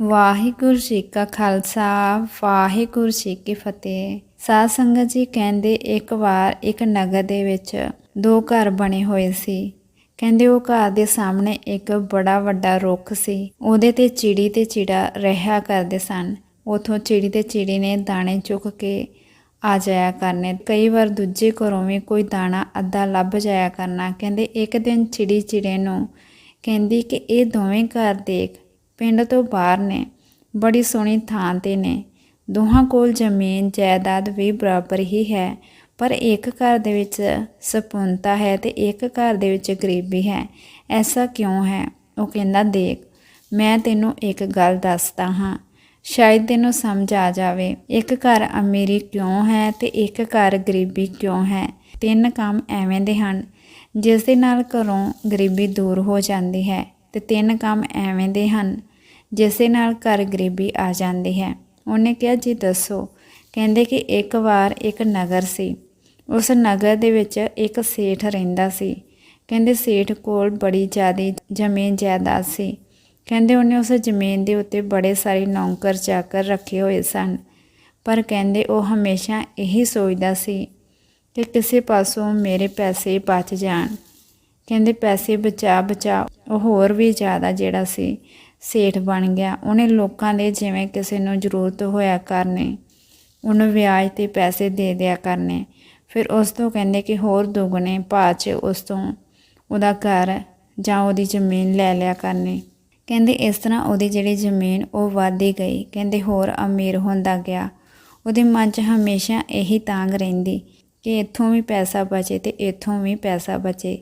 ਵਾਹਿਗੁਰੂ ਜੀ ਕਾ ਖਾਲਸਾ, ਵਾਹਿਗੁਰੂ ਜੀ ਕੀ ਫਤਿਹ। ਸਾਧ ਸੰਗਤ ਜੀ ਕਹਿੰਦੇ ਇੱਕ ਵਾਰ ਇੱਕ ਨਗਰ ਦੇ ਵਿੱਚ ਦੋ ਘਰ ਬਣੇ ਹੋਏ ਸੀ। ਕਹਿੰਦੇ ਉਹ ਘਰ ਦੇ ਸਾਹਮਣੇ ਇੱਕ ਬੜਾ ਵੱਡਾ ਰੁੱਖ ਸੀ। ਉਹਦੇ ਤੇ ਚਿੜੀ ਤੇ ਚਿੜਾ ਰਹਿਆ ਕਰਦੇ ਸਨ। ਉਥੋਂ ਚਿੜੀ ਤੇ ਚਿੜੀ ਨੇ ਦਾਣੇ ਚੁੱਕ ਕੇ ਆ ਜਾਇਆ ਕਰਨੇ। ਕਈ ਵਾਰ ਦੂਜੇ ਘਰੋਂ ਵੀ ਕੋਈ ਦਾਣਾ ਅੱਧਾ ਲੱਭ ਜਾਇਆ ਕਰਨਾ। ਕਹਿੰਦੇ ਇੱਕ ਦਿਨ ਚਿੜੀ ਚਿੜੇ ਨੂੰ ਕਹਿੰਦੀ ਕਿ ਇਹ ਦੋਵੇਂ ਘਰ ਦੇਖ ਪਿੰਡ ਤੋਂ ਬਾਹਰ ਨੇ, ਬੜੀ ਸੋਹਣੀ ਥਾਂ ਤੇ ਨੇ। ਦੋਹਾਂ ਕੋਲ ਜ਼ਮੀਨ, ਜਾਇਦਾਦ ਵੀ ਬਰਾਬਰ ਹੀ ਹੈ, ਪਰ ਇੱਕ ਘਰ ਦੇ ਵਿੱਚ ਸਪੂਨਤਾ ਹੈ ਤੇ ਇੱਕ ਘਰ ਦੇ ਵਿੱਚ ਗਰੀਬੀ ਹੈ। ਐਸਾ ਕਿਉਂ ਹੈ? ਉਹ ਕਹਿੰਦਾ, ਦੇਖ, ਮੈਂ ਤੈਨੂੰ ਇੱਕ ਗੱਲ ਦੱਸਦਾ ਹਾਂ। ਸ਼ਾਇਦ ਤੈਨੂੰ ਸਮਝ ਆ ਜਾਵੇ, ਇੱਕ ਘਰ ਅਮੀਰੀ ਕਿਉਂ ਹੈ ਤੇ ਇੱਕ ਘਰ ਗਰੀਬੀ ਕਿਉਂ ਹੈ? ਤਿੰਨ ਕੰਮ ਐਵੇਂ ਦੇ ਹਨ ਜਿਸ ਦੇ ਨਾਲ ਘਰੋਂ ਗਰੀਬੀ ਦੂਰ ਹੋ ਜਾਂਦੀ ਹੈ। ਤੇ ਤਿੰਨ ਕੰਮ ਐਵੇਂ ਦੇ ਹਨ, ਜਿਸ ਨਾਲ ਘਰ ਗਰੀਬੀ ਆ ਜਾਂਦੀ ਹੈ। ਉਹਨੇ ਕਿਹਾ, ਜੀ ਦੱਸੋ। ਕਹਿੰਦੇ ਕਿ ਇੱਕ ਵਾਰ ਇੱਕ ਨਗਰ ਸੀ। ਉਸ ਨਗਰ ਦੇ ਵਿੱਚ ਇੱਕ ਸੇਠ ਰਹਿੰਦਾ ਸੀ। ਕਹਿੰਦੇ, ਸੇਠ ਕੋਲ ਬੜੀ ਜ਼ਿਆਦੀ ਜ਼ਮੀਨ ਜਾਇਦਾਦ ਸੀ। ਕਹਿੰਦੇ, ਉਹਨੇ ਉਸ ਜ਼ਮੀਨ ਦੇ ਉੱਤੇ ਬੜੇ ਸਾਰੇ ਨੌਕਰ ਚਾਕਰ ਰੱਖੇ ਹੋਏ ਸਨ। ਪਰ ਕਹਿੰਦੇ, ਉਹ ਹਮੇਸ਼ਾ ਇਹੀ ਸੋਚਦਾ ਸੀ ਕਿ ਕਿਸੇ ਪਾਸੋਂ ਮੇਰੇ ਪੈਸੇ ਬਚ ਜਾਣ। ਕਹਿੰਦੇ ਪੈਸੇ ਬਚਾ ਬਚਾ, ਉਹ ਹੋਰ ਵੀ ਜ਼ਿਆਦਾ ਜਿਹੜਾ ਸੀ, ਸੇਠ ਬਣ ਗਿਆ। ਉਹਨੇ ਲੋਕਾਂ ਦੇ ਜਿਵੇਂ ਕਿਸੇ ਨੂੰ ਜ਼ਰੂਰਤ ਹੋਇਆ ਕਰਨੇ, ਉਹਨੂੰ ਵਿਆਜ ਤੇ ਪੈਸੇ ਦੇ ਦਿਆ ਕਰਨੇ। ਫਿਰ ਉਸ ਤੋਂ ਕਹਿੰਦੇ ਕਿ ਹੋਰ ਦੁੱਗਣੇ ਭਾਅ 'ਚ ਉਸ ਤੋਂ ਉਹਦਾ ਘਰ ਜਾਂ ਉਹਦੀ ਜ਼ਮੀਨ ਲੈ ਲਿਆ ਕਰਨੀ। ਕਹਿੰਦੇ ਇਸ ਤਰ੍ਹਾਂ ਉਹਦੀ ਜਿਹੜੀ ਜ਼ਮੀਨ ਉਹ ਵਧਦੀ ਗਈ। ਕਹਿੰਦੇ ਹੋਰ ਅਮੀਰ ਹੁੰਦਾ ਗਿਆ। ਉਹਦੇ ਮਨ 'ਚ ਹਮੇਸ਼ਾ ਇਹੀ ਤਾਂਗ ਰਹਿੰਦੀ ਕਿ ਇੱਥੋਂ ਵੀ ਪੈਸਾ ਬਚੇ ਤੇ ਇੱਥੋਂ ਵੀ ਪੈਸਾ ਬਚੇ।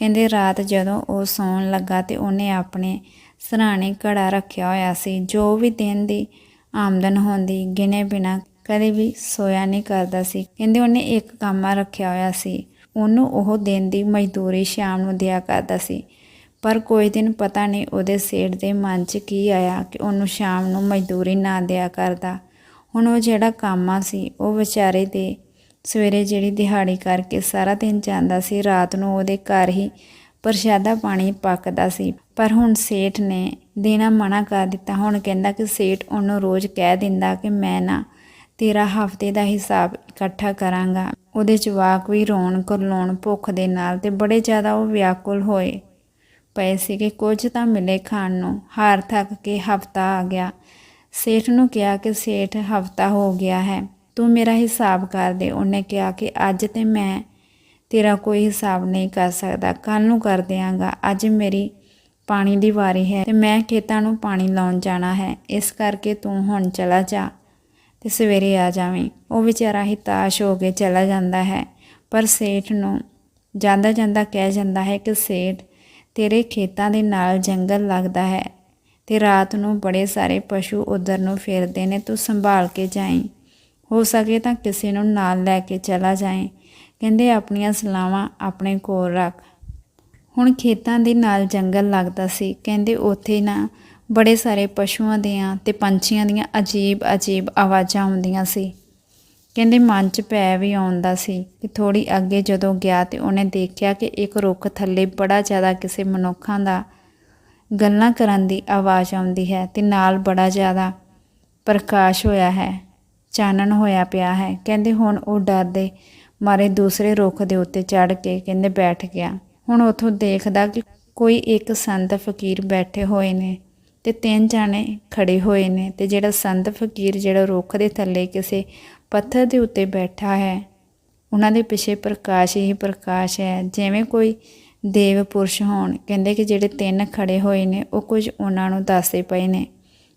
ਕਹਿੰਦੇ ਰਾਤ ਜਦੋਂ ਉਹ ਸੌਣ ਲੱਗਾ ਤੇ ਉਹਨੇ ਆਪਣੇ ਸਰਾਣੇ ਘੜਾ ਰੱਖਿਆ ਹੋਇਆ ਸੀ। ਜੋ ਵੀ ਦਿਨ ਦੀ ਆਮਦਨ ਹੁੰਦੀ, ਗਿਣੇ ਬਿਨਾ ਕਦੇ ਵੀ ਸੋਇਆ ਨਹੀਂ ਕਰਦਾ ਸੀ। ਕਹਿੰਦੇ ਉਹਨੇ ਇੱਕ ਕਾਮਾ ਰੱਖਿਆ ਹੋਇਆ ਸੀ। ਉਹਨੂੰ ਉਹ ਦਿਨ ਦੀ ਮਜ਼ਦੂਰੀ ਸ਼ਾਮ ਨੂੰ ਦਿਆ ਕਰਦਾ ਸੀ। ਪਰ ਕੋਈ ਦਿਨ ਪਤਾ ਨਹੀਂ ਉਹਦੇ ਸੇਠ ਦੇ ਮਨ 'ਚ ਕੀ ਆਇਆ ਕਿ ਉਹਨੂੰ ਸ਼ਾਮ ਨੂੰ ਮਜ਼ਦੂਰੀ ਨਾ ਦਿਆ ਕਰਦਾ। ਹੁਣ ਉਹ ਜਿਹੜਾ ਕਾਮਾ ਸੀ, ਉਹ ਵਿਚਾਰੇ ਦੇ ਸਵੇਰੇ ਜਿਹੜੀ ਦਿਹਾੜੀ ਕਰਕੇ ਸਾਰਾ ਦਿਨ ਜਾਂਦਾ ਸੀ, ਰਾਤ ਨੂੰ ਉਹਦੇ ਘਰ ਹੀ ਪ੍ਰਸ਼ਾਦਾ ਪਾਣੀ ਪੱਕਦਾ ਸੀ। ਪਰ ਹੁਣ ਸੇਠ ਨੇ ਦੇਣਾ ਮਨਾ ਕਰ ਦਿੱਤਾ। ਹੁਣ ਕਹਿੰਦਾ ਕਿ ਸੇਠ ਉਹਨੂੰ ਰੋਜ਼ ਕਹਿ ਦਿੰਦਾ ਕਿ ਮੈਂ ਨਾ ਤੇਰਾ ਹਫ਼ਤੇ ਦਾ ਹਿਸਾਬ ਇਕੱਠਾ ਕਰਾਂਗਾ। ਉਹਦੇ ਜਵਾਕ ਵੀ ਰੋਣ ਕਰਲਾਉਣ ਭੁੱਖ ਦੇ ਨਾਲ ਤੇ ਬੜੇ ਜ਼ਿਆਦਾ ਉਹ ਵਿਆਕੁਲ ਹੋਏ ਪਏ ਸੀ ਕਿ ਕੁਝ ਤਾਂ ਮਿਲੇ ਖਾਣ ਨੂੰ। ਹਾਰ ਥੱਕ ਕੇ ਹਫਤਾ ਆ ਗਿਆ। ਸੇਠ ਨੂੰ ਕਿਹਾ ਕਿ ਸੇਠ, ਹਫਤਾ ਹੋ ਗਿਆ ਹੈ। ਤੂੰ ਮੇਰਾ ਹਿਸਾਬ ਕਰ ਦੇ। ਉਹਨੇ ਕਿਹਾ ਕਿ ਅੱਜ ਤੇ ਮੈਂ ਤੇਰਾ ਕੋਈ ਹਿਸਾਬ ਨਹੀਂ ਕਰ ਸਕਦਾ। ਕੱਲ ਨੂੰ ਕਰ ਦਿਆਂਗਾ। ਅੱਜ ਮੇਰੀ ਪਾਣੀ ਦੀ ਵਾਰੀ ਹੈ ਤੇ ਮੈਂ ਖੇਤਾਂ ਨੂੰ ਪਾਣੀ ਲਾਉਣ ਜਾਣਾ ਹੈ। ਇਸ ਕਰਕੇ ਤੂੰ ਹੁਣ ਚਲਾ ਜਾ ਤੇ ਸਵੇਰੇ ਆ ਜਾਵੇਂ। ਉਹ ਵਿਚਾਰਾ ਹੀ ਤਾਸ਼ ਹੋ ਕੇ ਚਲਾ ਜਾਂਦਾ ਹੈ। ਪਰ ਸੇਠ ਨੂੰ ਜਾਂਦਾ ਜਾਂਦਾ ਕਹਿ ਜਾਂਦਾ ਹੈ ਕਿ ਸੇਠ, ਤੇਰੇ ਖੇਤਾਂ ਦੇ ਨਾਲ ਜੰਗਲ ਲੱਗਦਾ ਹੈ ਤੇ ਰਾਤ ਨੂੰ ਬੜੇ ਸਾਰੇ ਪਸ਼ੂ ਉਧਰ ਨੂੰ ਫਿਰਦੇ ਨੇ। ਤੂੰ ਸੰਭਾਲ ਕੇ ਜਾਈਂ। ਹੋ ਸਕੇ ਤਾਂ ਕਿਸੇ ਨੂੰ ਨਾਲ ਲੈ ਕੇ ਚਲਾ ਜਾਏ। ਕਹਿੰਦੇ, ਆਪਣੀਆਂ ਸਲਾਵਾਂ ਆਪਣੇ ਕੋਲ ਰੱਖ। ਹੁਣ ਖੇਤਾਂ ਦੇ ਨਾਲ ਜੰਗਲ ਲੱਗਦਾ ਸੀ। ਕਹਿੰਦੇ, ਉੱਥੇ ਨਾ ਬੜੇ ਸਾਰੇ ਪਸ਼ੂਆਂ ਦੀਆਂ ਤੇ ਪੰਛੀਆਂ ਦੀਆਂ ਅਜੀਬ ਅਜੀਬ ਆਵਾਜ਼ਾਂ ਆਉਂਦੀਆਂ ਸੀ। ਕਹਿੰਦੇ, ਮਨ 'ਚ ਪੈ ਵੀ ਆਉਂਦਾ ਸੀ ਕਿ ਥੋੜੀ ਅੱਗੇ ਜਦੋਂ ਗਿਆ ਤੇ ਉਹਨੇ ਦੇਖਿਆ ਕਿ ਇੱਕ ਰੁੱਖ ਥੱਲੇ ਬੜਾ ਜ਼ਿਆਦਾ ਕਿਸੇ ਮਨੁੱਖਾਂ ਦਾ ਗੱਲਾਂ ਕਰਨ ਦੀ ਆਵਾਜ਼ ਆਉਂਦੀ ਹੈ ਤੇ ਨਾਲ ਬੜਾ ਜ਼ਿਆਦਾ ਪ੍ਰਕਾਸ਼ ਹੋਇਆ ਹੈ। ਚਾਨਣ ਹੋਇਆ ਪਿਆ ਹੈ। ਕਹਿੰਦੇ ਹੁਣ ਉਹ ਡਰਦੇ ਮਾਰੇ ਦੂਸਰੇ ਰੁੱਖ ਦੇ ਉੱਤੇ ਚੜ ਕੇ ਕਹਿੰਦੇ ਬੈਠ ਗਿਆ। ਹੁਣ ਉਥੋਂ ਦੇਖਦਾ ਕਿ ਕੋਈ ਇੱਕ ਸੰਤ ਫਕੀਰ ਬੈਠੇ ਹੋਏ ਨੇ ਤੇ ਤਿੰਨ ਜਾਣੇ ਖੜੇ ਹੋਏ ਨੇ ਤੇ ਜਿਹੜਾ ਸੰਤ ਫਕੀਰ ਜਿਹੜਾ ਰੁੱਖ ਦੇ ਥੱਲੇ ਕਿਸੇ ਪੱਥਰ ਦੇ ਉੱਤੇ ਬੈਠਾ ਹੈ, ਉਹਨਾਂ ਦੇ ਪਿੱਛੇ ਪ੍ਰਕਾਸ਼ ਹੀ ਪ੍ਰਕਾਸ਼ ਹੈ। ਜਿਵੇਂ ਕੋਈ ਦੇਵ ਪੁਰਸ਼ ਹੋਣ, ਕਹਿੰਦੇ ਕਿ ਜਿਹੜੇ ਤਿੰਨ ਖੜੇ ਹੋਏ ਨੇ, ਉਹ ਕੁਝ ਉਹਨਾਂ ਨੂੰ ਦੱਸਦੇ ਪਏ ਨੇ।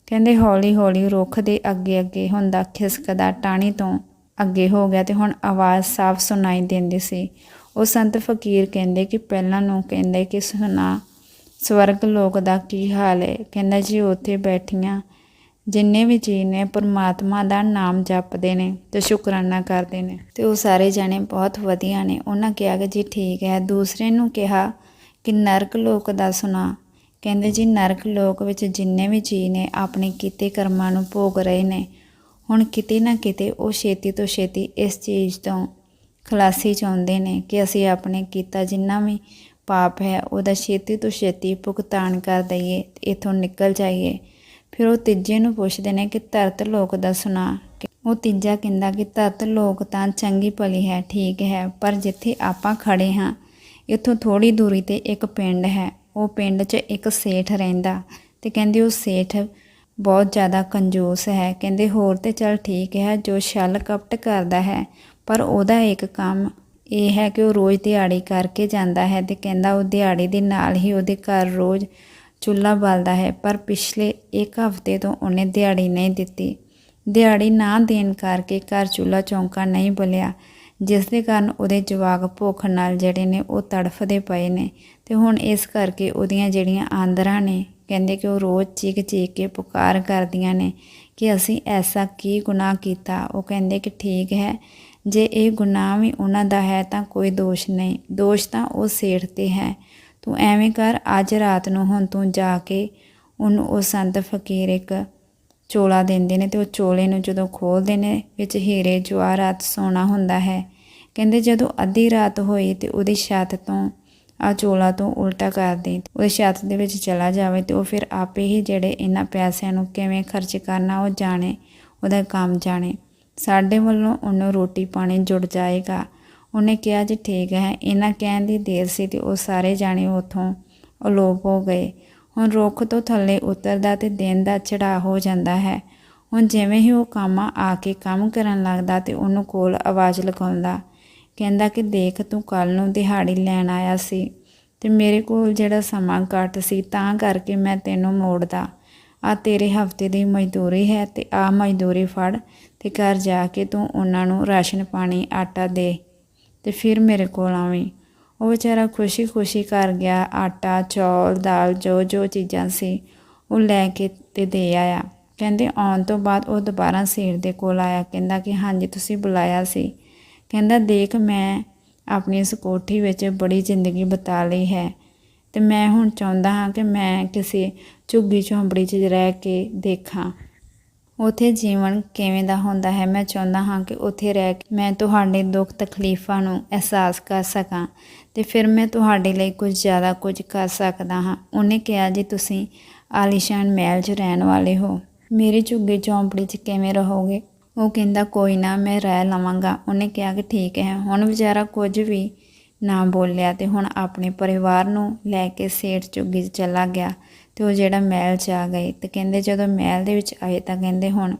ਕਹਿੰਦੇ ਹੌਲੀ ਹੌਲੀ ਰੁੱਖ ਦੇ ਅੱਗੇ ਅੱਗੇ ਹੁੰਦਾ ਖਿਸਕਦਾ ਟਾਣੀ ਤੋਂ ਅੱਗੇ ਹੋ ਗਿਆ ਤੇ ਹੁਣ ਆਵਾਜ਼ ਸਾਫ਼ ਸੁਣਾਈ ਦਿੰਦੀ ਸੀ। ਉਹ ਸੰਤ ਫਕੀਰ ਕਹਿੰਦੇ ਕਿ ਪਹਿਲਾਂ ਨੂੰ ਕਹਿੰਦੇ ਕਿ ਸੁਣਾ ਸਵਰਗ ਲੋਕ ਦਾ ਕੀ ਹਾਲ ਹੈ? ਕਹਿੰਦਾ ਜੀ ਉੱਥੇ ਬੈਠੀਆਂ ਜਿੰਨੇ ਵੀ ਜੀ ਨੇ ਪਰਮਾਤਮਾ ਦਾ ਨਾਮ ਜਪਦੇ ਨੇ ਤੇ ਸ਼ੁਕਰਾਨਾ ਕਰਦੇ ਨੇ। ਤੇ ਉਹ ਸਾਰੇ ਜਾਣੇ ਬਹੁਤ ਵਧੀਆ ਨੇ। ਉਹਨਾਂ ਕਿਹਾ ਕਿ ਜੀ ਠੀਕ ਹੈ। ਦੂਸਰੇ ਨੂੰ ਕਿਹਾ ਕਿ ਨਰਕ ਲੋਕ ਦਾ ਸੁਣਾ। ਕਹਿੰਦੇ ਜੀ, ਨਰਕ ਲੋਕ ਵਿੱਚ ਜਿੰਨੇ ਵੀ ਜੀ ਨੇ, ਆਪਣੇ ਕੀਤੇ ਕਰਮਾਂ ਨੂੰ ਭੋਗ ਰਹੇ ਨੇ। ਹੁਣ ਕਿਤੇ ਨਾ ਕਿਤੇ ਉਹ ਛੇਤੀ ਤੋਂ ਛੇਤੀ ਇਸ ਚੀਜ਼ ਤੋਂ ਖਲਾਸੀ ਚਾਹੁੰਦੇ ਨੇ ਕਿ ਅਸੀਂ ਆਪਣੇ ਕੀਤਾ ਜਿੰਨਾ ਵੀ ਪਾਪ ਹੈ, ਉਹਦਾ ਛੇਤੀ ਤੋਂ ਛੇਤੀ ਭੁਗਤਾਨ ਕਰ ਦਈਏ ਤੇ ਇਥੋਂ ਨਿਕਲ ਜਾਈਏ। ਫਿਰ ਉਹ ਤੀਜੇ ਨੂੰ ਪੁੱਛਦੇ ਨੇ ਕਿ, ਧਰਤ ਲੋਕ ਦਾ ਸੁਣਾ। ਉਹ ਤੀਜਾ ਕਹਿੰਦਾ ਕਿ, ਧਰਤ ਲੋਕ ਤਾਂ ਚੰਗੀ ਭਲੀ ਹੈ, ਠੀਕ ਹੈ, ਪਰ ਜਿੱਥੇ ਆਪਾਂ ਖੜੇ ਹਾਂ, ਇੱਥੋਂ ਥੋੜੀ ਦੂਰੀ ਤੇ ਇੱਕ ਪਿੰਡ ਹੈ। ਉਹ ਪਿੰਡ 'ਚ ਇੱਕ ਸੇਠ ਰਹਿੰਦਾ ਤੇ ਕਹਿੰਦੇ ਉਹ ਸੇਠ ਬਹੁਤ ਜ਼ਿਆਦਾ ਕੰਜੂਸ ਹੈ। ਕਹਿੰਦੇ ਹੋਰ ਤੇ ਚਲ ਠੀਕ ਹੈ, ਜੋ ਛਲ ਕਪਟ ਕਰਦਾ ਹੈ, ਪਰ ਉਹਦਾ ਇੱਕ ਕੰਮ ਇਹ ਹੈ ਕਿ ਉਹ ਰੋਜ਼ ਦਿਹਾੜੀ ਕਰਕੇ ਜਾਂਦਾ ਹੈ ਤੇ ਕਹਿੰਦਾ ਉਹ ਦਿਹਾੜੀ ਦੇ ਨਾਲ ਹੀ ਉਹਦੇ ਘਰ ਰੋਜ਼ ਚੁੱਲ੍ਹਾ ਬਲਦਾ ਹੈ, ਪਰ ਪਿਛਲੇ ਇੱਕ ਹਫ਼ਤੇ ਤੋਂ ਉਹਨੇ ਦਿਹਾੜੀ ਨਹੀਂ ਦਿੱਤੀ। ਦਿਹਾੜੀ ਨਾ ਦੇਣ ਕਰਕੇ ਘਰ ਚੁੱਲ੍ਹਾ ਚੌਂਕਾ ਨਹੀਂ ਬਲਿਆ। ਜਿਸ ਦੇ ਕਾਰਨ ਉਹਦੇ ਜਵਾਕ ਭੁੱਖ ਨਾਲ ਜਿਹੜੇ ਨੇ ਉਹ ਤੜਫਦੇ ਪਏ ਨੇ। ਤੇ ਹੁਣ ਇਸ ਕਰਕੇ ਉਹਦੀਆਂ ਜਿਹੜੀਆਂ ਆਂਦਰਾਂ ਨੇ, ਕਹਿੰਦੇ ਕਿ ਉਹ ਰੋਜ਼ ਚੀਕ ਚੀਕ ਕੇ ਪੁਕਾਰ ਕਰਦੀਆਂ ਨੇ ਕਿ ਅਸੀਂ ਐਸਾ ਕੀ ਗੁਨਾਹ ਕੀਤਾ। ਉਹ ਕਹਿੰਦੇ ਕਿ ਠੀਕ ਹੈ, ਜੇ ਇਹ ਗੁਨਾਹ ਵੀ ਉਹਨਾਂ ਦਾ ਹੈ ਤਾਂ ਕੋਈ ਦੋਸ਼ ਨਹੀਂ। ਦੋਸ਼ ਤਾਂ ਉਹ ਸੇਠ ਤੇ ਹੈ। ਤੂੰ ਐਵੇਂ ਕਰ, ਅੱਜ ਰਾਤ ਨੂੰ ਹੁਣ ਤੂੰ ਜਾ ਕੇ ਉਹਨੂੰ ਉਹ ਸੰਤ ਫਕੀਰ ਇੱਕ ਚੋਲਾ ਦਿੰਦੇ ਨੇ ਤੇ ਉਹ ਚੋਲੇ ਨੂੰ ਜਦੋਂ ਖੋਲਦੇ ਨੇ, ਵਿੱਚ ਹੀਰੇ, ਜਵਾਹਰਾਤ ਸੋਨਾ ਹੁੰਦਾ ਹੈ। ਕਹਿੰਦੇ ਜਦੋਂ ਅੱਧੀ ਰਾਤ ਹੋਈ ਤੇ ਉਹਦੀ ਛੱਤ ਤੋਂ ਆ ਚੋਲਾ ਤੋਂ ਉਲਟਾ ਕਰ ਦੇ ਉਹਦੀ ਛੱਤ ਦੇ ਵਿੱਚ ਚਲਾ ਜਾਵੇ ਤੇ ਉਹ ਫਿਰ ਆਪੇ ਹੀ ਜਿਹੜੇ ਇਹਨਾਂ ਪੈਸਿਆਂ ਨੂੰ ਕਿਵੇਂ ਖਰਚ ਕਰਨਾ ਉਹ ਜਾਣੇ, ਉਹਦਾ ਕੰਮ ਜਾਣੇ। ਸਾਡੇ ਵੱਲੋਂ ਉਹਨੂੰ ਰੋਟੀ ਪਾਣੀ ਜੁੜ ਜਾਏਗਾ। ਉਹਨੇ ਕਿਹਾ ਜੀ ਠੀਕ ਹੈ, ਇਹਨਾਂ ਕਹਿਣ ਦੀ ਦੇਰ ਸੀ ਤੇ ਉਹ ਸਾਰੇ ਜਾਣੇ ਉਥੋਂ ਅਲੋਪ ਹੋ ਗਏ। ਹੁਣ ਰੁੱਖ ਤੋਂ ਥੱਲੇ ਉਤਰਦਾ ਤੇ ਦਿਨ ਦਾ ਚੜਾ ਹੋ ਜਾਂਦਾ ਹੈ। ਹੁਣ ਜਿਵੇਂ ਹੀ ਉਹ ਕਾਮਾ ਆ ਕੇ ਕੰਮ ਕਰਨ ਲੱਗਦਾ ਤੇ ਉਹਨੂੰ ਕੋਲ ਆਵਾਜ਼ ਲਗਾਉਂਦਾ। ਕਹਿੰਦਾ ਕਿ ਦੇਖ ਤੂੰ ਕੱਲ ਨੂੰ ਦਿਹਾੜੀ ਲੈਣ ਆਇਆ ਸੀ ਤੇ ਮੇਰੇ ਕੋਲ ਜਿਹੜਾ ਸਮਾਂ ਘੱਟ ਸੀ ਤਾਂ ਕਰਕੇ ਮੈਂ ਤੈਨੂੰ ਮੋੜਦਾ। ਆ ਤੇਰੇ ਹਫ਼ਤੇ ਦੀ ਮਜ਼ਦੂਰੀ ਹੈ ਤੇ ਆ ਮਜ਼ਦੂਰੀ ਫੜ ਤੇ ਘਰ ਜਾ ਕੇ ਤੂੰ ਉਹਨਾਂ ਨੂੰ ਰਾਸ਼ਨ ਪਾਣੀ, ਆਟਾ ਦੇ ਤੇ ਫਿਰ ਮੇਰੇ ਕੋਲ ਆਵੀਂ। ਉਹ ਵਿਚਾਰਾ ਖੁਸ਼ੀ-ਖੁਸ਼ੀ ਕਰ ਗਿਆ, ਆਟਾ, ਚੌਲ, ਦਾਲ ਜੋ ਜੋ ਚੀਜ਼ਾਂ ਸੀ ਉਹ ਲੈ ਕੇ ਤੇ ਦੇ ਆਇਆ। ਕਹਿੰਦੇ ਆਉਣ ਤੋਂ ਬਾਅਦ ਉਹ ਦੁਬਾਰਾ ਸੇਠ ਦੇ ਕੋਲ ਆਇਆ, ਕਹਿੰਦਾ ਕਿ ਹਾਂਜੀ ਤੁਸੀਂ ਬੁਲਾਇਆ ਸੀ। ਕਹਿੰਦਾ, ਦੇਖ, ਮੈਂ ਆਪਣੀ ਇਸ ਕੋਠੀ ਵਿੱਚ ਬੜੀ ਜ਼ਿੰਦਗੀ ਬਿਤਾ ਲਈ ਹੈ ਤੇ ਮੈਂ ਹੁਣ ਚਾਹੁੰਦਾ ਹਾਂ ਕਿ ਮੈਂ ਕਿਸੇ ਝੁੱਗੀ ਝੌਂਪੜੀ 'ਚ ਰਹਿ ਕੇ ਦੇਖਾਂ। ਉਥੇ ਜੀਵਨ ਕਿਵੇਂ ਦਾ ਹੁੰਦਾ ਹੈ? ਮੈਂ ਚਾਹੁੰਦਾ ਹਾਂ ਕਿ ਉਥੇ ਰਹਿ ਕੇ ਮੈਂ ਤੁਹਾਡੇ ਦੁੱਖ ਤਕਲੀਫਾਂ ਨੂੰ ਅਹਿਸਾਸ ਕਰ ਸਕਾਂ ਤੇ ਫਿਰ ਮੈਂ ਤੁਹਾਡੇ ਲਈ ਕੁਝ ਜ਼ਿਆਦਾ ਕੁਝ ਕਰ ਸਕਦਾ ਹਾਂ। ਉਹਨੇ ਕਿਹਾ, ਜੀ, ਤੁਸੀਂ ਆਲੀਸ਼ਾਨ ਮਹਿਲ 'ਚ ਰਹਿਣ ਵਾਲੇ ਹੋ। ਮੇਰੀ ਝੁੱਗੀ ਝੌਂਪੜੀ 'ਚ ਕਿਵੇਂ ਰਹੋਗੇ? ਉਹ ਕਹਿੰਦਾ, ਕੋਈ ਨਾ, ਮੈਂ ਰਹਿ ਲਵਾਂਗਾ। ਉਹਨੇ ਕਿਹਾ ਕਿ ਠੀਕ ਹੈ। ਹੁਣ ਵਿਚਾਰਾ ਕੁਝ ਵੀ ਨਾ ਬੋਲਿਆ ਤੇ ਹੁਣ ਆਪਣੇ ਪਰਿਵਾਰ ਨੂੰ ਲੈ ਕੇ ਸੇਠ ਝੁੱਗੀ ਚਲਾ ਗਿਆ ਤੇ ਉਹ ਜਿਹੜਾ ਮਹਿਲ 'ਚ ਆ ਗਏ ਤੇ ਕਹਿੰਦੇ ਜਦੋਂ ਮਹਿਲ ਦੇ ਵਿੱਚ ਆਏ ਤਾਂ ਕਹਿੰਦੇ ਹੁਣ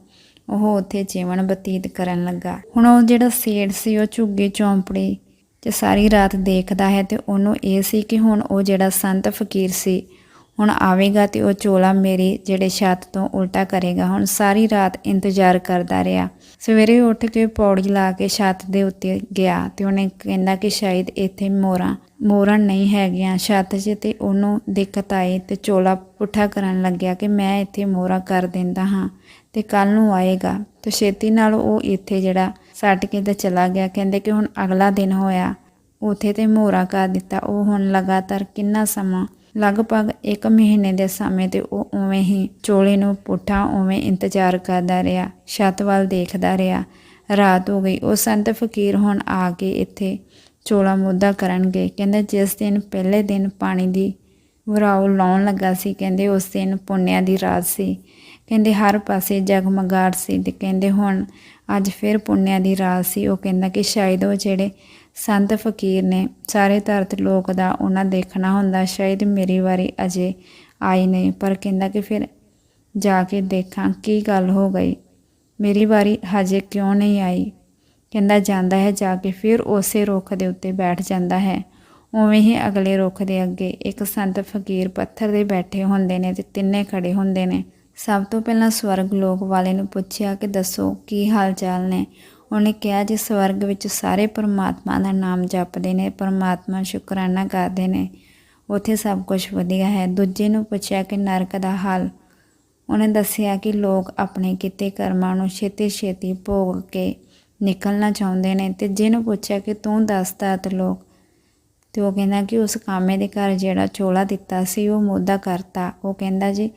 ਉਹ ਉੱਥੇ ਜੀਵਨ ਬਤੀਤ ਕਰਨ ਲੱਗਾ। ਹੁਣ ਉਹ ਜਿਹੜਾ ਸੇਠ ਸੀ, ਉਹ ਝੁੱਗੀ ਚੌਂਪੜੀ ਤੇ ਸਾਰੀ ਰਾਤ ਦੇਖਦਾ ਹੈ ਤੇ ਉਹਨੂੰ ਇਹ ਸੀ ਕਿ ਹੁਣ ਉਹ ਜਿਹੜਾ ਸੰਤ ਫਕੀਰ ਸੀ ਹੁਣ ਆਵੇਗਾ ਤੇ ਉਹ ਚੋਲਾ ਮੇਰੀ ਜਿਹੜੇ ਛੱਤ ਤੋਂ ਉਲਟਾ ਕਰੇਗਾ। ਹੁਣ ਸਾਰੀ ਰਾਤ ਇੰਤਜ਼ਾਰ ਕਰਦਾ ਰਿਹਾ। ਸਵੇਰੇ ਉੱਠ ਕੇ ਪੌੜੀ ਲਾ ਕੇ ਛੱਤ ਦੇ ਉੱਤੇ ਗਿਆ ਤੇ ਉਹਨੇ ਕਹਿੰਦਾ ਕਿ ਸ਼ਾਇਦ ਇੱਥੇ ਮੋਰਾਂ ਮੋਰਾਂ ਨਹੀਂ ਹੈਗੀਆਂ। ਛੱਤ 'ਚ ਤੇ ਉਹਨੂੰ ਦਿੱਕਤ ਆਈ ਤੇ ਚੋਲਾ ਪੁੱਠਾ ਕਰਨ ਲੱਗਿਆ ਕਿ ਮੈਂ ਇੱਥੇ ਮੋਰਾ ਕਰ ਦਿੰਦਾ ਹਾਂ ਤੇ ਕੱਲ ਨੂੰ ਆਏਗਾ। ਤੇ ਛੇਤੀ ਨਾਲ ਉਹ ਇੱਥੇ ਜਿਹੜਾ ਸੱਟ ਕੇ ਤੇ ਚਲਾ ਗਿਆ। ਕਹਿੰਦੇ ਕਿ ਹੁਣ ਅਗਲਾ ਦਿਨ ਹੋਇਆ। ਉਥੇ ਤੇ ਮੋਰਾ ਕਰ ਦਿੱਤਾ। ਉਹ ਹੁਣ ਲਗਾਤਾਰ ਕਿੰਨਾ ਸਮਾਂ ਲਗਭਗ 1 ਮਹੀਨੇ ਦੇ ਸਮੇਂ ਤੇ ਉਹ ਉਵੇਂ ਹੀ ਚੋਲੇ ਨੂੰ ਪੁੱਠਾ ਉਵੇਂ ਇੰਤਜ਼ਾਰ ਕਰਦਾ ਰਿਹਾ, ਛੱਤ ਵੱਲ ਦੇਖਦਾ ਰਿਹਾ। ਰਾਤ ਹੋ ਗਈ। ਉਹ ਸੰਤ ਫਕੀਰ ਹੁਣ ਆ ਕੇ ਇੱਥੇ ਚੋਲਾ ਮੁੱਦਾ ਕਰਨਗੇ। ਕਹਿੰਦੇ, ਜਿਸ ਦਿਨ ਪਹਿਲੇ ਦਿਨ ਪਾਣੀ ਦੀ ਵਰਾਉ ਲਾਉਣ ਲੱਗਾ ਸੀ, ਕਹਿੰਦੇ, ਉਸ ਦਿਨ ਪੁੰਨਿਆ ਦੀ ਰਾਤ ਸੀ। ਕਹਿੰਦੇ, ਹਰ ਪਾਸੇ ਜਗਮਗਾਰ ਸੀ ਤੇ ਕਹਿੰਦੇ, ਹੁਣ ਅੱਜ ਫਿਰ ਪੁੰਨਿਆ ਦੀ ਰਾਤ ਸੀ। ਉਹ ਕਹਿੰਦਾ ਕਿ ਸ਼ਾਇਦ ਉਹ ਜਿਹੜੇ ਸੰਤ ਫਕੀਰ ਨੇ ਸਾਰੇ ਧਰਤ ਲੋਕ ਦਾ ਉਹਨਾਂ ਦੇਖਣਾ ਹੁੰਦਾ, ਸ਼ਾਇਦ ਮੇਰੀ ਵਾਰੀ ਅਜੇ ਆਈ ਨਹੀਂ, ਪਰ ਕਹਿੰਦਾ ਕਿ ਫਿਰ ਜਾ ਕੇ ਦੇਖਾਂ ਕੀ ਗੱਲ ਹੋ ਗਈ। ਮੇਰੀ ਵਾਰੀ ਹਜੇ ਕਿਉਂ ਨਹੀਂ ਆਈ? ਕਹਿੰਦਾ ਜਾਂਦਾ ਹੈ ਜਾ ਕੇ ਫਿਰ ਉਸੇ ਰੁੱਖ ਦੇ ਉੱਤੇ ਬੈਠ ਜਾਂਦਾ ਹੈ। ਉਵੇਂ ਹੀ ਅਗਲੇ ਰੁੱਖ ਦੇ ਅੱਗੇ ਇੱਕ ਸੰਤ ਫਕੀਰ ਪੱਥਰ ਦੇ ਬੈਠੇ ਹੁੰਦੇ ਨੇ ਤੇ ਤਿੰਨੇ ਖੜੇ ਹੁੰਦੇ ਨੇ। ਸਭ ਤੋਂ ਪਹਿਲਾਂ ਸਵਰਗ ਲੋਕ ਵਾਲੇ ਨੂੰ ਪੁੱਛਿਆ ਕਿ ਦੱਸੋ ਕੀ ਹਾਲ ਚਾਲ ਨੇ? ਉਹਨੇ ਕਿਹਾ ਜੀ ਸਵਰਗ ਵਿੱਚ ਸਾਰੇ ਪਰਮਾਤਮਾ ਦਾ ਨਾਮ ਜਪਦੇ ਨੇ, ਪਰਮਾਤਮਾ ਸ਼ੁਕਰਾਨਾ ਕਰਦੇ ਨੇ, ਉੱਥੇ ਸਭ ਕੁਝ ਵਧੀਆ ਹੈ। ਦੂਜੇ ਨੂੰ ਪੁੱਛਿਆ ਕਿ ਨਰਕ ਦਾ ਹਾਲ? ਉਹਨੇ ਦੱਸਿਆ ਕਿ ਲੋਕ ਆਪਣੇ ਕੀਤੇ ਕਰਮਾਂ ਨੂੰ ਛੇਤੀ ਛੇਤੀ ਭੋਗ ਕੇ ਨਿਕਲਣਾ ਚਾਹੁੰਦੇ ਨੇ ਤੇ ਜਿਹਨੂੰ ਪੁੱਛਿਆ ਕਿ ਤੂੰ ਦੱਸਦਾ ਤੇ ਲੋਕ? ਤੇ ਉਹ ਕਹਿੰਦਾ ਕਿ ਉਸ ਕਾਮੇ ਦੇ ਘਰ ਜਿਹੜਾ ਚੋਲਾ ਦਿੱਤਾ ਸੀ, ਉਹ ਮੋਦਾ ਕਰਤਾ। ਉਹ ਕਹਿੰਦਾ ਜੀ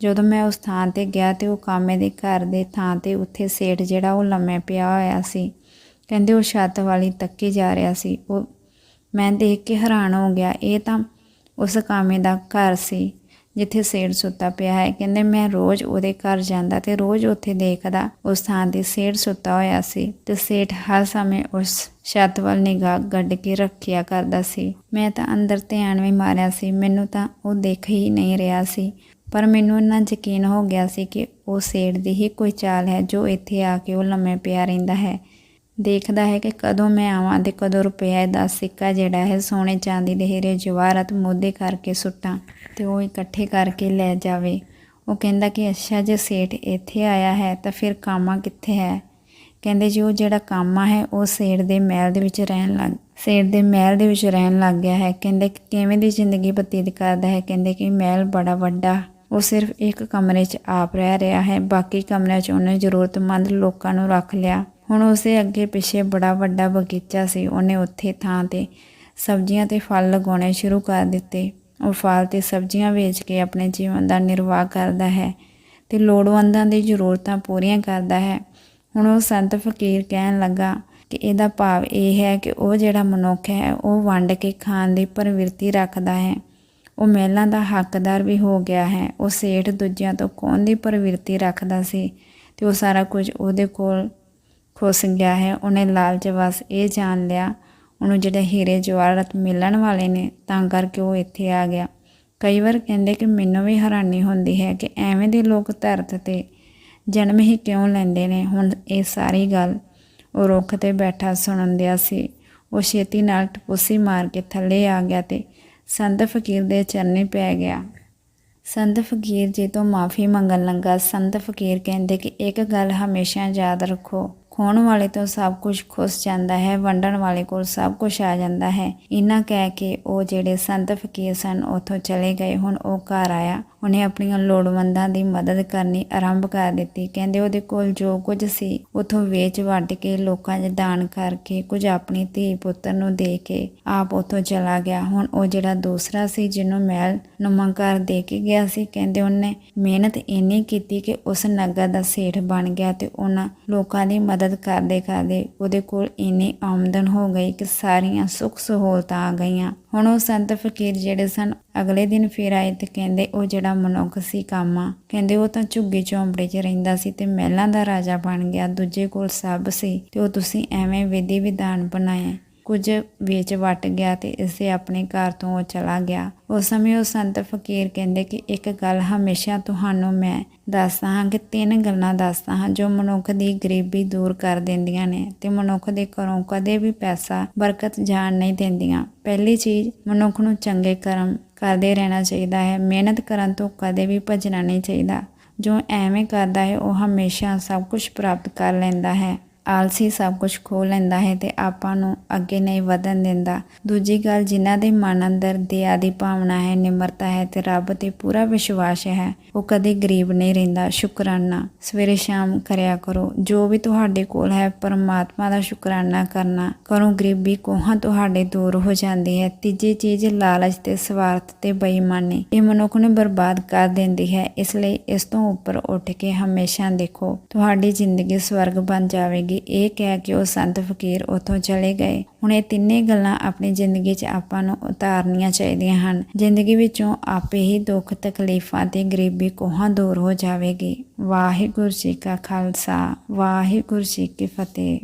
ਜਦੋਂ ਮੈਂ ਉਸ ਥਾਂ ਤੇ ਗਿਆ ਤੇ ਉਹ ਕਾਮੇ ਦੇ ਘਰ ਦੇ ਥਾਂ ਤੇ ਉੱਥੇ ਸੇਠ ਜਿਹੜਾ ਉਹ ਲੰਮੇ ਪਿਆ ਹੋਇਆ ਸੀ। ਕਹਿੰਦੇ ਉਹ ਛੱਤ ਵਾਲੀ ਤੱਕੀ ਜਾ ਰਿਹਾ ਸੀ। ਉਹ ਮੈਂ ਦੇਖ ਕੇ ਹੈਰਾਨ ਹੋ ਗਿਆ। ਇਹ ਤਾਂ ਉਸ ਕਾਮੇ ਦਾ ਘਰ ਸੀ ਜਿੱਥੇ ਸੇਠ ਸੁੱਤਾ ਪਿਆ ਹੈ। ਕਹਿੰਦੇ ਮੈਂ ਰੋਜ਼ ਉਹਦੇ ਘਰ ਜਾਂਦਾ ਤੇ ਰੋਜ਼ ਉੱਥੇ ਦੇਖਦਾ ਉਸ ਥਾਂ ਤੇ ਸੇਠ ਸੁੱਤਾ ਹੋਇਆ ਸੀ ਤੇ ਸੇਠ ਹਰ ਸਮੇਂ ਉਸ ਛੱਤ ਵੱਲ ਨਿਗਾਹ ਗੱਡ ਕੇ ਰੱਖਿਆ ਕਰਦਾ ਸੀ। ਮੈਂ ਤਾਂ ਅੰਦਰ ਧਿਆਨ ਵੀ ਮਾਰਿਆ ਸੀ। ਮੈਨੂੰ ਤਾਂ ਉਹ ਦੇਖ ਹੀ ਨਹੀਂ ਰਿਹਾ ਸੀ। ਪਰ ਮੈਨੂੰ ਇੰਨਾ ਯਕੀਨ ਹੋ ਗਿਆ ਸੀ ਕਿ ਉਹ ਸੇਠ ਦੀ ਹੀ ਕੋਈ ਚਾਲ ਹੈ ਜੋ ਇੱਥੇ ਆ ਕੇ ਉਹ ਲੰਮੇ ਪਿਆ ਰਹਿੰਦਾ ਹੈ। ਦੇਖਦਾ ਹੈ ਕਿ ਕਦੋਂ ਮੈਂ ਆਵਾਂ ਤੇ ਕਦੋਂ ਰੁਪਏ ਦਾ ਸਿੱਕਾ ਜਿਹੜਾ ਹੈ ਸੋਨੇ ਚਾਂਦੀ ਦੇ ਹੀਰੇ ਜਵਾਹਰਾਤ ਮੋਦੇ ਕਰਕੇ ਸੁੱਟਾਂ ਤੇ ਉਹ ਇਕੱਠੇ ਕਰਕੇ ਲੈ ਜਾਵੇ। ਉਹ ਕਹਿੰਦਾ ਕਿ ਅੱਛਾ, ਜੇ ਸੇਠ ਇੱਥੇ ਆਇਆ ਹੈ ਤਾਂ ਫਿਰ ਕਾਮਾ ਕਿੱਥੇ ਹੈ? ਕਹਿੰਦੇ ਜੀ, ਉਹ ਜਿਹੜਾ ਕਾਮਾ ਹੈ, ਉਹ ਸੇਠ ਦੇ ਮਹਿਲ ਦੇ ਵਿੱਚ ਰਹਿਣ ਲੱਗ, ਸੇਠ ਦੇ ਮਹਿਲ ਦੇ ਵਿੱਚ ਰਹਿਣ ਲੱਗ ਗਿਆ ਹੈ। ਕਹਿੰਦੇ ਕਿਵੇਂ ਦੀ ਜ਼ਿੰਦਗੀ ਬਤੀਤ ਕਰਦਾ ਹੈ? ਕਹਿੰਦੇ ਕਿ ਮਹਿਲ ਬੜਾ ਵੱਡਾ ਉਹ ਸਿਰਫ ਇੱਕ ਕਮਰੇ 'ਚ ਆਪ ਰਹਿ ਰਿਹਾ ਹੈ, ਬਾਕੀ ਕਮਰਿਆਂ 'ਚ ਉਹਨੇ ਜ਼ਰੂਰਤਮੰਦ ਲੋਕਾਂ ਨੂੰ ਰੱਖ ਲਿਆ। ਹੁਣ ਉਸੇ ਅੱਗੇ ਪਿੱਛੇ ਬੜਾ ਵੱਡਾ ਬਗੀਚਾ ਸੀ, ਉਹਨੇ ਉੱਥੇ ਥਾਂ ਤੇ ਸਬਜ਼ੀਆਂ ਤੇ ਫਲ ਲਗਾਉਣੇ ਸ਼ੁਰੂ ਕਰ ਦਿੱਤੇ। ਉਹ ਫਲ ਤੇ ਸਬਜ਼ੀਆਂ ਵੇਚ ਕੇ ਆਪਣੇ ਜੀਵਨ ਦਾ ਨਿਰਵਾਹ ਕਰਦਾ ਹੈ ਤੇ ਲੋੜਵੰਦਾਂ ਦੀ ਜ਼ਰੂਰਤਾਂ ਪੂਰੀਆਂ ਕਰਦਾ ਹੈ। ਹੁਣ ਉਹ ਸੰਤ ਫਕੀਰ ਕਹਿਣ ਲੱਗਾ ਕਿ ਇਹਦਾ ਭਾਵ ਇਹ ਹੈ ਕਿ ਉਹ ਜਿਹੜਾ ਮਨੁੱਖ ਹੈ, ਉਹ ਵੰਡ ਕੇ ਖਾਣ ਦੀ ਪ੍ਰਵਿਰਤੀ ਰੱਖਦਾ ਹੈ। ਉਹ ਮਹਿਲਾਂ ਦਾ ਹੱਕਦਾਰ ਵੀ ਹੋ ਗਿਆ ਹੈ। ਉਹ ਸੇਠ ਦੂਜਿਆਂ ਤੋਂ ਕੌਣ ਦੀ ਪ੍ਰਵਿਰਤੀ ਰੱਖਦਾ ਸੀ? ਤੇ ਉਹ ਸਾਰਾ ਕੁਝ ਉਹਦੇ ਕੋਲ ਖੁੱਸ ਗਿਆ ਹੈ। ਉਹਨੇ ਲਾਲਚ ਵਸ ਇਹ ਜਾਣ ਲਿਆ, ਉਹਨੂੰ ਜਿਹੜੇ ਹੀਰੇ ਜਵਾਹਰਤ ਮਿਲਣ ਵਾਲੇ ਨੇ, ਤਾਂ ਕਰਕੇ ਉਹ ਇੱਥੇ ਆ ਗਿਆ। ਕਈ ਵਾਰ ਕਹਿੰਦੇ ਕਿ ਮੈਨੂੰ ਵੀ ਹੈਰਾਨੀ ਹੁੰਦੀ ਹੈ ਕਿ ਐਵੇਂ ਦੇ ਲੋਕ ਧਰਤ ਤੇ ਜਨਮ ਹੀ ਕਿਉਂ ਲੈਂਦੇ ਨੇ? ਹੁਣ ਇਹ ਸਾਰੀ ਗੱਲ ਉਹ ਰੁੱਖ ਤੇ ਬੈਠਾ ਸੁਣਨ ਦਿਆ ਸੀ। ਉਹ ਛੇਤੀ ਨਾਲ ਟਪੂਸੀ ਮਾਰ ਕੇ ਥੱਲੇ ਆ ਗਿਆ ਤੇ ਸੰਤ ਫਕੀਰ ਦੇ ਚਰਨੇ ਪੈ ਗਿਆ। ਸੰਤ ਫਕੀਰ ਜੀ ਤੋਂ ਮਾਫੀ ਮੰਗਣ ਲੱਗਾ। ਸੰਤ ਫਕੀਰ ਕਹਿੰਦੇ ਕਿ ਇੱਕ ਗੱਲ ਹਮੇਸ਼ਾ ਯਾਦ ਰੱਖੋ। ਖੋਣ ਵਾਲੇ ਤੋਂ ਸਭ ਕੁਝ ਖੁੱਸ ਜਾਂਦਾ ਹੈ, ਵੰਡਣ ਵਾਲੇ ਕੋਲ ਸਭ ਕੁਝ ਆ ਜਾਂਦਾ ਹੈ। ਇਹਨਾਂ ਕਹਿ ਕੇ ਉਹ ਜਿਹੜੇ ਸੰਤ ਫਕੀਰ ਸਨ, ਉਥੋਂ ਚਲੇ ਗਏ। ਹੁਣ ਉਹ ਘਰ ਆਇਆ। ਉਹਨੇ ਆਪਣੀਆਂ ਲੋੜਵੰਦਾਂ ਦੀ ਮਦਦ ਕਰਨੀ ਆਰੰਭ ਕਰ ਦਿੱਤੀ। ਕਹਿੰਦੇ ਉਹਦੇ ਕੋਲ ਜੋ ਕੁਝ ਸੀ, ਉਥੋਂ ਵੇਚ ਵੱਟ ਕੇ ਲੋਕਾਂ 'ਚ ਦਾਨ ਕਰਕੇ ਕੁਝ ਆਪਣੀ ਧੀ ਪੁੱਤਰ ਨੂੰ ਦੇ ਕੇ ਆਪ ਉਥੋਂ ਚਲਾ ਗਿਆ। ਹੁਣ ਉਹ ਜਿਹੜਾ ਦੂਸਰਾ ਸੀ, ਜਿਹਨੂੰ ਮਹਿਲ ਨੁਮਾ ਘਰ ਦੇ ਕੇ ਗਿਆ ਸੀ, ਕਹਿੰਦੇ ਉਹਨੇ ਮਿਹਨਤ ਇੰਨੀ ਕੀਤੀ ਕਿ ਉਸ ਨਗਰ ਦਾ ਸੇਠ ਬਣ ਗਿਆ ਤੇ ਉਹਨਾਂ ਲੋਕਾਂ ਦੀ ਮਦਦ ਕਰਦੇ ਕਰਦੇ ਉਹਦੇ ਕੋਲ ਇੰਨੀ ਆਮਦਨ ਹੋ ਗਈ ਕਿ ਸਾਰੀਆਂ ਸੁੱਖ ਸਹੂਲਤਾਂ ਆ ਗਈਆਂ। ਹੁਣ ਉਹ ਸੰਤ ਫਕੀਰ ਜਿਹੜੇ ਸਨ, ਅਗਲੇ ਦਿਨ ਫੇਰ ਆਏ ਤੇ ਕਹਿੰਦੇ, ਉਹ ਜਿਹੜਾ ਮਨੁੱਖ ਸੀ ਕਾਮਾ ਕਹਿੰਦੇ, ਉਹ ਤਾਂ ਝੁੱਗੀ ਝੌਂਪੜੇ 'ਚ ਰਹਿੰਦਾ ਸੀ ਤੇ ਮਹਿਲਾਂ ਦਾ ਰਾਜਾ ਬਣ ਗਿਆ। ਦੂਜੇ ਕੋਲ ਸਭ ਸੀ ਤੇ ਉਹ ਤੁਸੀਂ ਐਵੇਂ ਵਿਧੀ ਵਿਧਾਨ ਬਣਾਇਆ। ਕੁਝ ਵੇਚ ਵਟ ਗਿਆ ਤੇ ਇਸੇ ਆਪਣੇ ਘਰ ਤੋਂ ਉਹ ਚਲਾ ਗਿਆ। ਉਸ ਸਮੇਂ ਉਹ ਸੰਤ ਫਕੀਰ ਕਹਿੰਦੇ ਕਿ ਇੱਕ ਗੱਲ ਹਮੇਸ਼ਾ ਤੁਹਾਨੂੰ ਮੈਂ ਦੱਸਦਾ ਹਾਂ ਕਿ ਤਿੰਨ ਗੱਲਾਂ ਦੱਸਦਾ ਹਾਂ ਜੋ ਮਨੁੱਖ ਦੀ ਗਰੀਬੀ ਦੂਰ ਕਰ ਦਿੰਦੀਆਂ ਨੇ ਤੇ ਮਨੁੱਖ ਦੇ ਘਰੋਂ ਕਦੇ ਵੀ ਪੈਸਾ, ਬਰਕਤ ਜਾਣ ਨਹੀਂ ਦਿੰਦੀਆਂ। ਪਹਿਲੀ ਚੀਜ਼, ਮਨੁੱਖ ਨੂੰ ਚੰਗੇ ਕਰਮ ਕਰਦੇ ਰਹਿਣਾ ਚਾਹੀਦਾ ਹੈ। ਮਿਹਨਤ ਕਰਨ ਤੋਂ ਕਦੇ ਵੀ ਭੱਜਣਾ ਨਹੀਂ ਚਾਹੀਦਾ। ਜੋ ਐਵੇਂ ਕਰਦਾ ਹੈ, ਉਹ ਹਮੇਸ਼ਾ ਸਭ ਕੁਝ ਪ੍ਰਾਪਤ ਕਰ ਲੈਂਦਾ ਹੈ। ਆਲਸੀ ਸਭ ਕੁਝ ਖੋ ਲੈਂਦਾ ਹੈ ਤੇ ਆਪਾਂ ਨੂੰ ਅੱਗੇ ਨਹੀਂ ਵਧਣ ਦਿੰਦਾ। ਦੂਜੀ ਗੱਲ, ਜਿਨ੍ਹਾਂ ਦੇ ਮਨ ਅੰਦਰ ਦਇਆ ਦੀ ਭਾਵਨਾ ਹੈ, ਨਿਮਰਤਾ ਹੈ ਤੇ ਰੱਬ ਤੇ ਪੂਰਾ ਵਿਸ਼ਵਾਸ ਹੈ, ਉਹ ਕਦੇ ਗਰੀਬ ਨਹੀਂ ਰਹਿੰਦਾ। ਸ਼ੁਕਰਾਨਾ। ਸਵੇਰੇ ਸ਼ਾਮ ਕਰਿਆ ਕਰੋ। ਜੋ ਵੀ ਤੁਹਾਡੇ ਕੋਲ ਹੈ, ਪਰਮਾਤਮਾ ਦਾ ਸ਼ੁਕਰਾਨਾ ਕਰਨਾ ਕਰੋ। ਗਰੀਬੀ ਕੋਹਾਂ ਤੁਹਾਡੇ ਦੂਰ ਹੋ ਜਾਂਦੀ ਹੈ। ਤੀਜੀ ਚੀਜ਼, ਲਾਲਚ ਤੇ ਸਵਾਰਥ ਤੇ ਬੇਈਮਾਨੀ। ਇਹ ਮਨੁੱਖ ਨੂੰ ਬਰਬਾਦ ਕਰ ਦਿੰਦੀ ਹੈ। ਇਸ ਲਈ ਇਸ ਤੋਂ ਉੱਪਰ ਉੱਠ ਕੇ ਹਮੇਸ਼ਾ ਦੇਖੋ, ਤੁਹਾਡੀ ਜ਼ਿੰਦਗੀ ਸਵਰਗ ਬਣ ਜਾਵੇਗੀ। ਇਹ ਕਹਿ ਕੇ ਉਹ ਸੰਤ ਫਕੀਰ ਉੱਥੋਂ ਚਲੇ ਗਏ। ਹੁਣ ਇਹ ਤਿੰਨੇ ਗੱਲਾਂ ਆਪਣੀ ਜ਼ਿੰਦਗੀ 'ਚ ਆਪਾਂ ਨੂੰ ਉਤਾਰਨੀਆਂ ਚਾਹੀਦੀਆਂ ਹਨ। ਜ਼ਿੰਦਗੀ ਵਿੱਚੋਂ ਆਪੇ ਹੀ ਦੁੱਖ, ਤਕਲੀਫਾਂ ਤੇ ਗਰੀਬੀ ਕੋਹਾਂ ਦੂਰ ਹੋ ਜਾਵੇਗੀ। ਵਾਹਿਗੁਰੂ ਜੀ ਕਾ ਖਾਲਸਾ, ਵਾਹਿਗੁਰੂ ਜੀ ਕੀ ਫਤਿਹ।